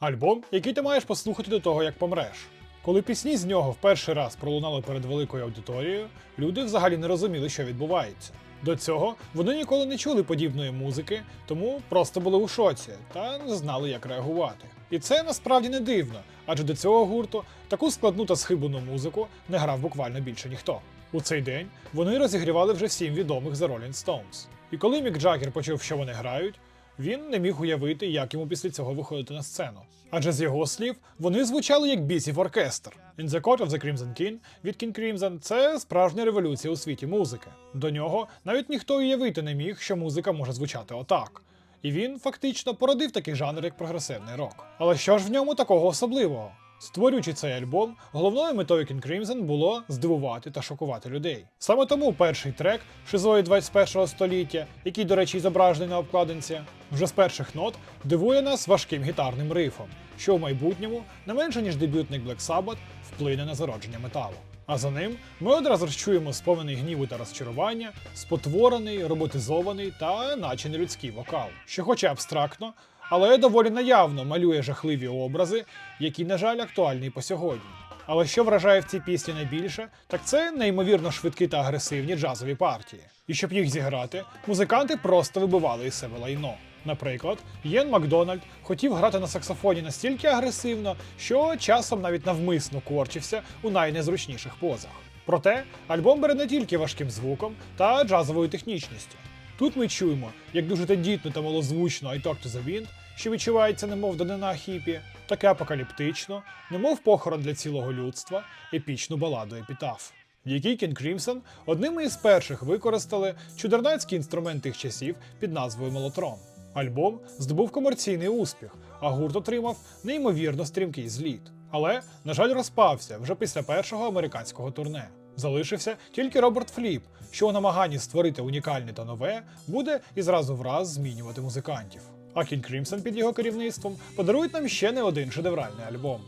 Альбом, який ти маєш послухати до того, як помреш. Коли пісні з нього в перший раз пролунали перед великою аудиторією, люди взагалі не розуміли, що відбувається. До цього вони ніколи не чули подібної музики, тому просто були у шоці та не знали, як реагувати. І це насправді не дивно, адже до цього гурту таку складну та схибану музику не грав буквально більше ніхто. У цей день вони розігрівали вже всім відомих The Rolling Stones. І коли Мік Джаггер почув, що вони грають, він не міг уявити, як йому після цього виходити на сцену. Адже з його слів вони звучали як бісів оркестр. In the Court of the Crimson King від King Crimson – це справжня революція у світі музики. До нього навіть ніхто уявити не міг, що музика може звучати отак. І він фактично породив такий жанр, як прогресивний рок. Але що ж в ньому такого особливого? Створюючи цей альбом, головною метою King Crimson було здивувати та шокувати людей. Саме тому перший трек Шизої 21 століття, який, до речі, зображений на обкладинці, вже з перших нот дивує нас важким гітарним рифом, що в майбутньому не менше ніж дебютник Black Sabbath вплине на зародження металу. А за ним ми одразу ж чуємо сповнений гніву та розчарування, спотворений, роботизований та наче нелюдський вокал, що, хоч і абстрактно, але доволі наявно малює жахливі образи, які, на жаль, актуальні по сьогодні. Але що вражає в цій пісні найбільше, так це неймовірно швидкі та агресивні джазові партії. І щоб їх зіграти, музиканти просто вибивали із себе лайно. Наприклад, Єн Макдональд хотів грати на саксофоні настільки агресивно, що часом навіть навмисно корчився у найнезручніших позах. Проте альбом бере не тільки важким звуком та джазовою технічністю. Тут ми чуємо, як дуже тендітно та малозвучно I Talk to the Wind, що відчувається немов данина хіпі, таке апокаліптично, немов похорон для цілого людства, епічну баладу епітаф. Якій King Crimson одними із перших використали чудернацький інструмент тих часів під назвою Мелотрон. Альбом здобув комерційний успіх, а гурт отримав неймовірно стрімкий зліт. Але, на жаль, розпався вже після першого американського турне. Залишився тільки Роберт Фліп, що у намаганні створити унікальне та нове буде і зразу в раз змінювати музикантів. А Кінь Крімсон під його керівництвом подарують нам ще не один шедевральний альбом.